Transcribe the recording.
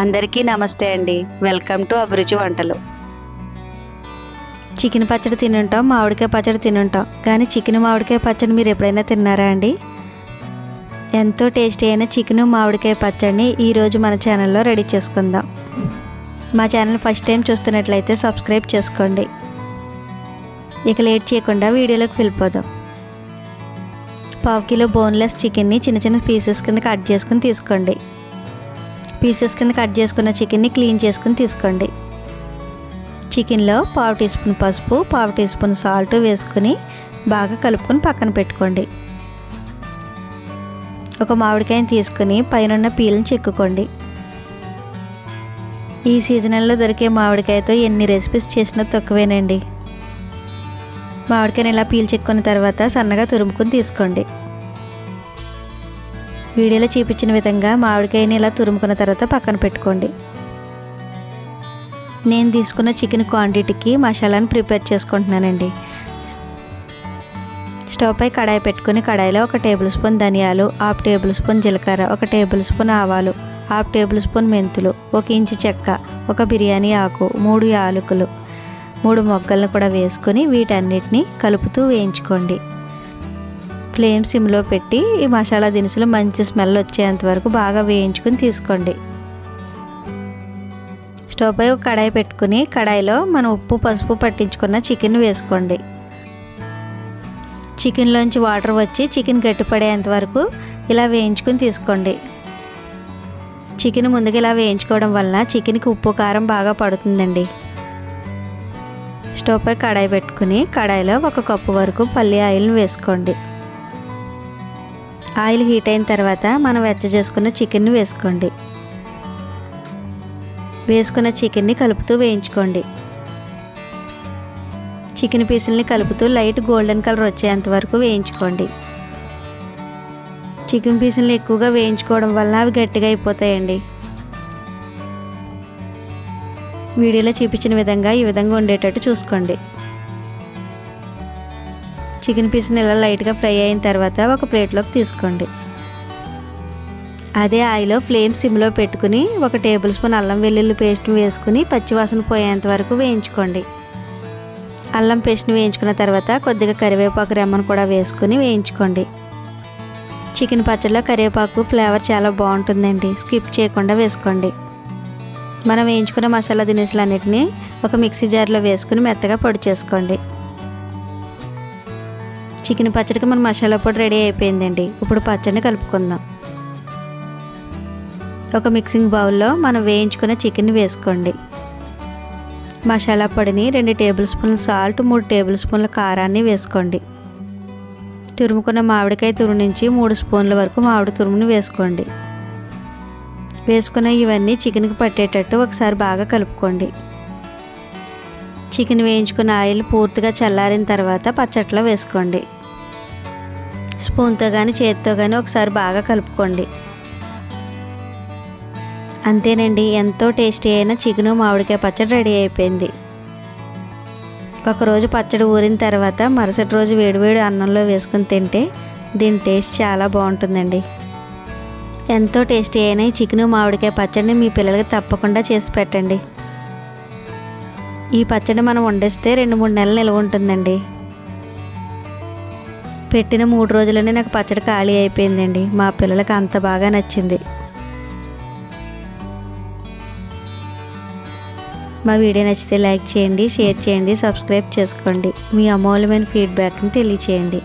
అందరికీ నమస్తే అండి. వెల్కమ్ టు అభిరుచి వంటలు. చికెన్ పచ్చడి తినుంటాం మామిడికాయ పచ్చడి తినుంటాం. కానీ చికెన్ మామిడికాయ పచ్చడి మీరు ఎప్పుడైనా తిన్నారా అండి? ఎంతో టేస్టీ అయిన చికెన్ మామిడికాయ పచ్చడిని ఈరోజు మన ఛానల్లో రెడీ చేసుకుందాం. మా ఛానల్ ఫస్ట్ టైం చూస్తున్నట్లయితే సబ్స్క్రైబ్ చేసుకోండి. ఇక లేట్ చేయకుండా వీడియోలోకి వెళ్ళిపోదాం. పావు కిలో బోన్లెస్ చికెన్ని చిన్న చిన్న పీసెస్ కింద కట్ చేసుకుని తీసుకోండి. పీసెస్ కింద కట్ చేసుకున్న చికెన్ని క్లీన్ చేసుకుని తీసుకోండి. చికెన్లో పావు టీ స్పూన్ పసుపు పావు టీ స్పూన్ సాల్ట్ వేసుకుని బాగా కలుపుకొని పక్కన పెట్టుకోండి. ఒక మామిడికాయని తీసుకుని పైన పీలను చెక్కుకోండి. ఈ సీజనల్లో దొరికే మామిడికాయతో ఎన్ని రెసిపీస్ చేసినా తక్కువేనండి. మామిడికాయని ఇలా పీల్ చెక్కున్న తర్వాత సన్నగా తురుముకుని తీసుకోండి. వీడియోలో చూపించిన విధంగా మామిడికాయని ఇలా తురుముకున్న తర్వాత పక్కన పెట్టుకోండి. నేను తీసుకున్న చికెన్ క్వాంటిటీకి మసాలాను ప్రిపేర్ చేసుకుంటున్నానండి. స్టవ్ పై కడాయి పెట్టుకుని కడాయిలో ఒక టేబుల్ స్పూన్ ధనియాలు హాఫ్ టేబుల్ స్పూన్ జీలకర్ర ఒక టేబుల్ స్పూన్ ఆవాలు హాఫ్ టేబుల్ స్పూన్ మెంతులు ఒక ఇంచు చెక్క ఒక బిర్యానీ ఆకు మూడు యాలకులు మూడు మొగ్గలను కూడా వేసుకొని వీటన్నిటిని కలుపుతూ వేయించుకోండి. ఫ్లేమ్ సిమ్లో పెట్టి ఈ మసాలా దినుసులు మంచి స్మెల్ వచ్చేంత వరకు బాగా వేయించుకుని తీసుకోండి. స్టవ్ పై ఒక కడాయి పెట్టుకుని కడాయిలో మనం ఉప్పు పసుపు పట్టించుకున్న చికెన్ వేసుకోండి. చికెన్లోంచి వాటర్ వచ్చి చికెన్ గట్టిపడేంత వరకు ఇలా వేయించుకుని తీసుకోండి. చికెన్ ముందుగా ఇలా వేయించుకోవడం వలన చికెన్కి ఉప్పు కారం బాగా పడుతుందండి. స్టవ్ పై కడాయి పెట్టుకుని కడాయిలో ఒక కప్పు వరకు పల్లి ఆయిల్ని వేసుకోండి. ఆయిల్ హీట్ అయిన తర్వాత మనం వెచ్చ చేసుకున్న చికెన్ని వేసుకోండి. వేసుకున్న చికెన్ని కలుపుతూ వేయించుకోండి. చికెన్ పీసుల్ని కలుపుతూ లైట్ గోల్డెన్ కలర్ వచ్చేంత వరకు వేయించుకోండి. చికెన్ పీసుల్ని ఎక్కువగా వేయించుకోవడం వల్ల అవి గట్టిగా అయిపోతాయండి. వీడియోలో చూపించిన విధంగా ఈ విధంగా ఉండేటట్టు చూసుకోండి. చికెన్ పీస్ని ఇలా లైట్గా ఫ్రై అయిన తర్వాత ఒక ప్లేట్లోకి తీసుకోండి. అదే ఆయిలో ఫ్లేమ్ సిమ్లో పెట్టుకుని ఒక టేబుల్ స్పూన్ అల్లం వెల్లుల్లి పేస్ట్ వేసుకుని పచ్చివాసన పోయేంత వరకు వేయించుకోండి. అల్లం పేస్ట్ని వేయించుకున్న తర్వాత కొద్దిగా కరివేపాకు రెమ్మను కూడా వేసుకుని వేయించుకోండి. చికెన్ పచ్చడిలో కరివేపాకు ఫ్లేవర్ చాలా బాగుంటుందండి. స్కిప్ చేయకుండా వేసుకోండి. మనం వేయించుకున్న మసాలా దినుసులన్నిటిని ఒక మిక్సీ జార్లో వేసుకుని మెత్తగా పొడి చేసుకోండి. చికెన్ పచ్చడికి మన మసాలా పొడి రెడీ అయిపోయిందండి. ఇప్పుడు పచ్చడిని కలుపుకుందాం. ఒక మిక్సింగ్ బౌల్లో మనం వేయించుకున్న చికెన్ వేసుకోండి. మసాలా పొడిని రెండు టేబుల్ స్పూన్ల సాల్ట్ మూడు టేబుల్ స్పూన్ల కారాన్ని వేసుకోండి. తురుముకున్న మామిడికాయ తురుము నుంచి మూడు స్పూన్ల వరకు మామిడి తురుముని వేసుకోండి. వేసుకున్న ఇవన్నీ చికెన్కి పట్టేటట్టు ఒకసారి బాగా కలుపుకోండి. చికెన్ వేయించుకున్న ఆయిల్ పూర్తిగా చల్లారిన తర్వాత పచ్చట్లో వేసుకోండి. స్పూన్తో కానీ చేతితో కానీ ఒకసారి బాగా కలుపుకోండి. అంతేనండి ఎంతో టేస్టీ అయిన చికెను మామిడికాయ పచ్చడి రెడీ అయిపోయింది. ఒకరోజు పచ్చడి ఊరిన తర్వాత మరుసటి రోజు వేడివేడి అన్నంలో వేసుకుని తింటే దీని టేస్ట్ చాలా బాగుంటుందండి. ఎంతో టేస్టీ అయిన ఈ చికెను మామిడికాయ పచ్చడిని మీ పిల్లలకి తప్పకుండా చేసి పెట్టండి. ఈ పచ్చడి మనం వండేస్తే రెండు మూడు నెలలు నిల్వ ఉంటుందండి. పెట్టిన మూడు రోజులనే నాకు పచ్చడి ఖాళీ అయిపోయిందండి. మా పిల్లలకి అంత బాగా నచ్చింది. మా వీడియో నచ్చితే లైక్ చేయండి షేర్ చేయండి సబ్స్క్రైబ్ చేసుకోండి. మీ అమూల్యమైన ఫీడ్బ్యాక్ని తెలియచేయండి.